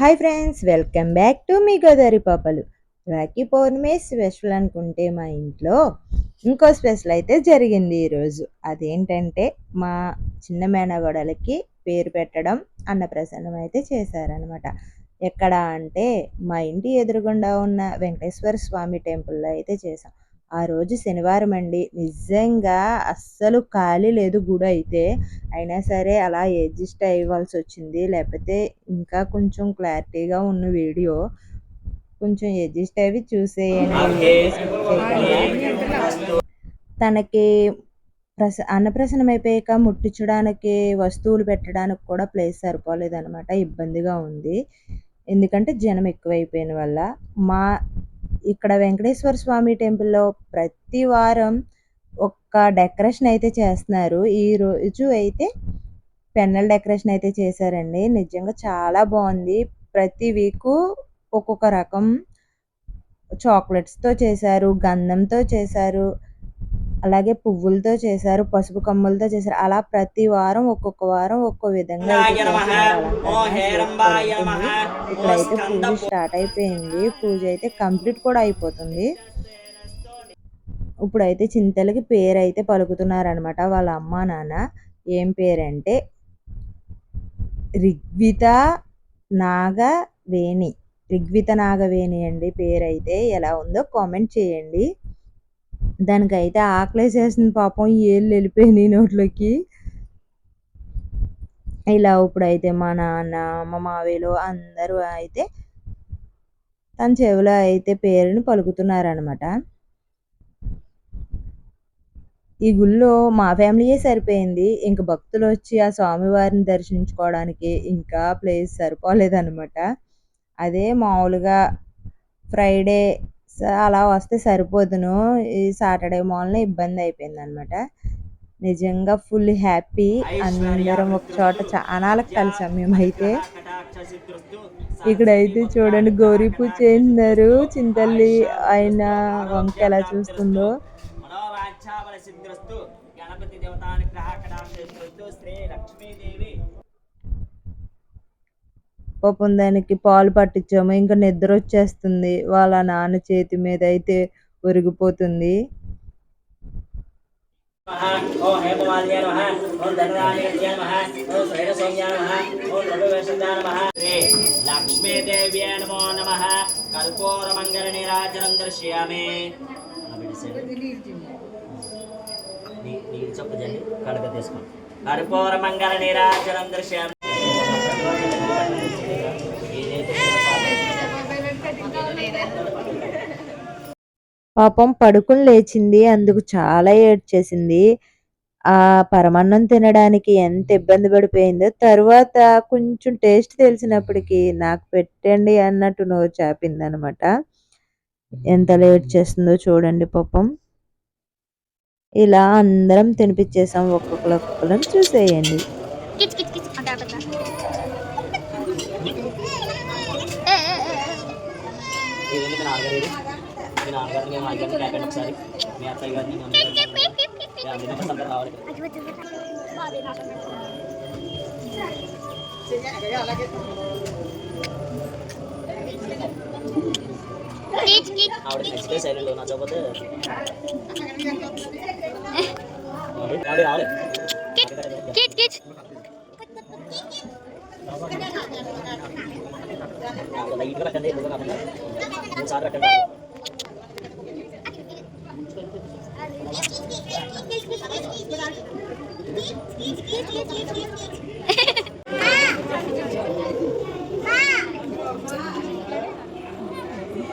Hi friends welcome back to మీ గోదావరి పాపలు. రాఖీ పౌర్ణమి special అనుకుంటే మా ఇంట్లో ఇంకో స్పెషల్ అయితే జరిగింది ఈరోజు. అదేంటంటే మా చిన్న మేనగోడలకి పేరు పెట్టడం అన్నప్రసన్నం అయితే చేశారనమాట ఎక్కడ అంటే మా ఇంటి ఎదురుగుండా ఉన్న వెంకటేశ్వర స్వామి టెంపుల్లో అయితే చేసాం ఆ రోజు శనివారం అండి. నిజంగా అస్సలు ఖాళీ లేదు గుడి అయితే. అయినా సరే అలా అడ్జస్ట్ అయ్యవలసి వచ్చింది. లేకపోతే ఇంకా కొంచెం క్లారిటీగా ఉన్న వీడియో కొంచెం అడ్జస్ట్ అయ్యి చూసేయండి. తనకి ప్రస అన్నప్రసన్నం అయిపోయాక ముట్టించడానికి వస్తువులు పెట్టడానికి కూడా ప్లేస్ సరిపోలేదనమాట ఇబ్బందిగా ఉంది. ఎందుకంటే జనం ఎక్కువైపోయిన వల్ల మా ఇక్కడ వెంకటేశ్వర స్వామి టెంపుల్లో ప్రతి వారం ఒక్క డెకరేషన్ అయితే చేస్తున్నారు. ఈ రోజు అయితే పెన్నెల డెకరేషన్ అయితే చేశారండి. నిజంగా చాలా బాగుంది. ప్రతి వీకు ఒక్కొక్క రకం చాక్లెట్స్తో చేశారు గంధంతో చేశారు. అలాగే పువ్వులతో చేశారు పసుపు కమ్ములతో చేశారు. అలా ప్రతి వారం ఒక్కొక్క వారం ఒక్కో విధంగా ఇక్కడైతే పూజ స్టార్ట్ అయిపోయింది. పూజ అయితే కంప్లీట్ కూడా అయిపోతుంది. ఇప్పుడైతే చింతలకి పేరు అయితే పలుకుతున్నారనమాట వాళ్ళ అమ్మ నాన్న. ఏం పేరంటే రిగ్విత నాగవేణి. రిగ్విత నాగవేణి అండి పేరైతే. ఎలా ఉందో కామెంట్ చేయండి. దానికైతే ఆకలేసేసింది పాపం ఏళ్ళు వెళ్ళిపోయినాయి నోట్లోకి. ఇలా ఇప్పుడైతే మా నాన్న మా మావేలు అందరూ అయితే తన చెవిలో అయితే పేరుని పలుకుతున్నారనమాట ఈ గుళ్ళో మా ఫ్యామిలీయే సరిపోయింది. ఇంక భక్తులు వచ్చి ఆ స్వామివారిని దర్శించుకోవడానికి ఇంకా ప్లేస్ సరిపోలేదనమాట అదే మామూలుగా ఫ్రైడే అలా వస్తే సరిపోదును. ఈ సాటర్డే మాల్న ఇబ్బంది అయిపోయింది అనమాట నిజంగా ఫుల్ హ్యాపీ. అందరం ఒక చోట చాలా కలిసాం మేమైతే. ఇక్కడైతే చూడండి గౌరీ పూజ చేసినారు చింతల్లి ఆయన వంక ఎలా చూస్తుందో. పాపం దానికి పాలు పట్టించాము. ఇంకా నిద్ర వచ్చేస్తుంది. వాళ్ళ నాన్న చేతి మీద అయితే ఒరిగిపోతుంది. ఓం హేమమాల్య నమ ఓం ధనరాజయ నమ. ఓం శ్రేయసౌమ్య నమ ఓం రవివేషజ నమ శ్రీ లక్ష్మీదేవ్యే నమో నమ కర్పూర మంగళ నీరాజనం దర్శయామి నీరు చెప్పదండి కడగ తీసుకోండి కర్పూర మంగళ నీరాజనం దర్శయామి. పాపం పడుకుని లేచింది. అందుకు చాలా ఏడ్చేసింది. ఆ పరమాన్నం తినడానికి ఎంత ఇబ్బంది పడిపోయిందో. తర్వాత కొంచెం టేస్ట్ తెలిసినప్పటికీ నాకు పెట్టండి అన్నట్టు నోరు చాపింది అనమాట ఎంత లేట్ చేస్తుందో చూడండి పాపం. ఇలా అందరం తినిపించేసాం ఒక్కొక్కరు ఒక్కొక్కరు చూసేయండి. మీ నాన్నగారిని మా అయ్యాన్ని క్యాపెట్ ఒకసారి మీ అత్తయ్య గారిని ఫ్యామిలీ మెంబర్స్ అందరూ రావాలి ఆవిడ నెక్స్ట్ డే సైలెంట్ నచ్చకపోతే ఆవిడ రావాలి లైట్గా పెట్టండి ఎక్కువగా కాకుండా మూడు సార్లు పెట్టండి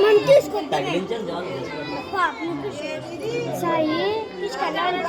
మనం తీసుకుంటాం తగిలించాలి చాలు సాయి తీసుకెళ్ళాలి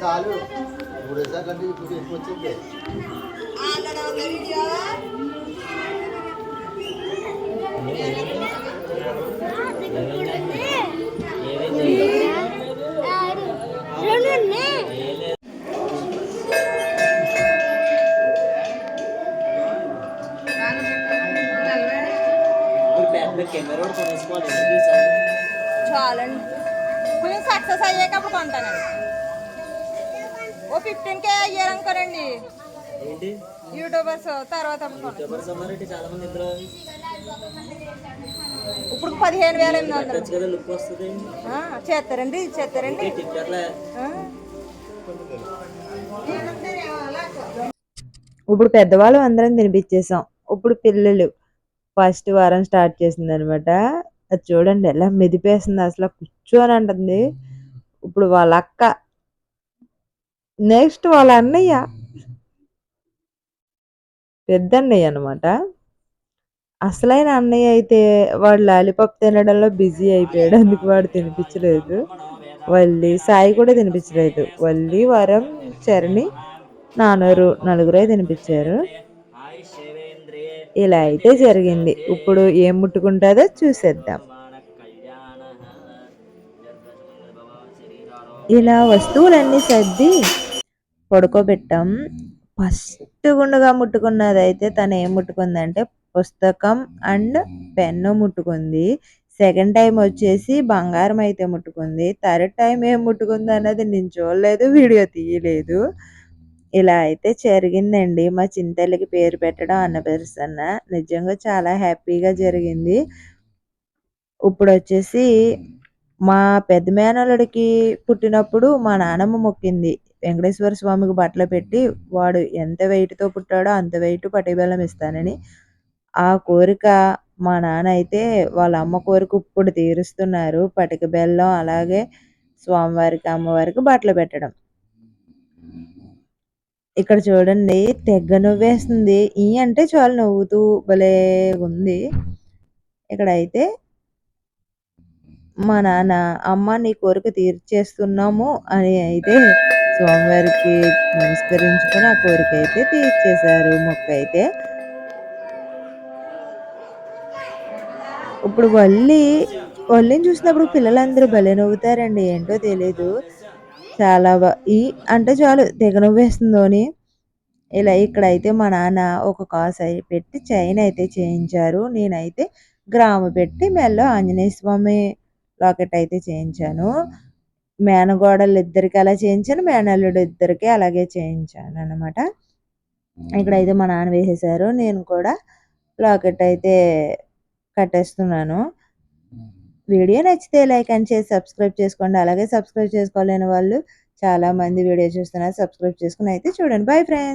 చాలు మూడేసారి కంటే ఇప్పుడు ఎక్కువ వచ్చింది. సక్సెస్ అయ్యాక అప్పుడు కొంటానండి. ఓ ఫిఫ్టీన్ కే అయ్యారనుకోరండి ఏంటి? యూట్యూబర్స్ తర్వాత ఇప్పుడు పదిహేను వేల ఎనిమిది వందలు. పెట్టచ్చు కదా లుక్ వస్తుంది. ఆ, చేస్తారండి చేస్తారండి. ఇప్పుడు పెద్దవాళ్ళు అందరం తినిపించేసాం. ఇప్పుడు పిల్లలు ఫస్ట్ వారం స్టార్ట్ చేసింది అనమాట అది చూడండి ఎలా మెదిపేస్తుంది అసలు కూర్చొని అంటుంది. ఇప్పుడు వాళ్ళ అక్క నెక్స్ట్ వాళ్ళ అన్నయ్య. పెద్ద అన్నయ్య అనమాట అసలైన అన్నయ్య అయితే వాడు లాలీపాప్ తినడంలో బిజీ అయిపోయాడు. అందుకు వాడు తినిపించలేదు. వల్లి సాయి కూడా తినిపించలేదు. వల్లి వరం చరణి నాన్నరు నలుగురే తినిపించారు. ఇలా అయితే జరిగింది. ఇప్పుడు ఏం ముట్టుకుంటుందో చూసేద్దాం. ఇలా వస్తువులన్నీ సర్ది పడుకోబెట్టాం. ఫస్ట్ గుండుగా ముట్టుకున్నది అయితే తను ఏం ముట్టుకుందంటే పుస్తకం అండ్ పెన్ను ముట్టుకుంది. సెకండ్ టైం వచ్చేసి బంగారం అయితే ముట్టుకుంది. థర్డ్ టైం ఏం ముట్టుకుంది అన్నది నేను చూడలేదు వీడియో తీయలేదు. ఇలా అయితే జరిగిందండి. మా చింతల్లికి పేరు పెట్టడం అన్న ప్రసన్న నిజంగా చాలా హ్యాపీగా జరిగింది. ఇప్పుడు వచ్చేసి మా పెద్ద మేనల్లుడికి పుట్టినప్పుడు మా నానమ్మ మొక్కింది. వెంకటేశ్వర స్వామికి బట్టలు పెట్టి వాడు ఎంత వెయిట్తో పుట్టాడో అంత వెయిట్ పటిబెల్లం ఇస్తానని ఆ కోరిక మా నాన్న అయితే వాళ్ళ అమ్మ కోరిక ఇప్పుడు తీరుస్తున్నారు. పటిక బెల్లం అలాగే స్వామివారికి అమ్మవారికి బట్టలు పెట్టడం. ఇక్కడ చూడండి తెగ నవ్వేస్తుంది. ఈ అంటే చాలా నవ్వుతూ భలే ఉంది. ఇక్కడ అయితే మా నాన్న అమ్మ నీ కోరిక తీర్చేస్తున్నాము అని అయితే స్వామివారికి నమస్కరించుకొని ఆ కోరిక అయితే తీర్చేశారు మొక్క అయితే. ఇప్పుడు వల్లి వల్లిని చూసినప్పుడు పిల్లలందరూ భలే నవ్వుతారండి ఏంటో తెలీదు. చాలా బా ఈ అంటే చాలు తెగ నవ్వేస్తుందోని ఇలా ఇక్కడ అయితే మా నాన్న ఒక కాసు పెట్టి చైన్ అయితే చేయించారు. నేనైతే గ్రాము పెట్టి మెల్ల ఆంజనేయ స్వామి లాకెట్ అయితే చేయించాను. మేనగోడలు ఇద్దరికి అలా చేయించాను మేనల్లుడు ఇద్దరికి అలాగే చేయించాను అనమాట ఇక్కడైతే మా నాన్న వేసేసారు నేను కూడా లాకెట్ అయితే కట్టేస్తున్నాను. వీడియో నచ్చితే లైక్ అండ్ చేసి సబ్స్క్రైబ్ చేసుకోండి. అలాగే సబ్స్క్రైబ్ చేసుకోలేని వాళ్ళు చాలా మంది వీడియో చూస్తున్నారు సబ్స్క్రైబ్ చేసుకుని అయితే చూడండి. Bye friends.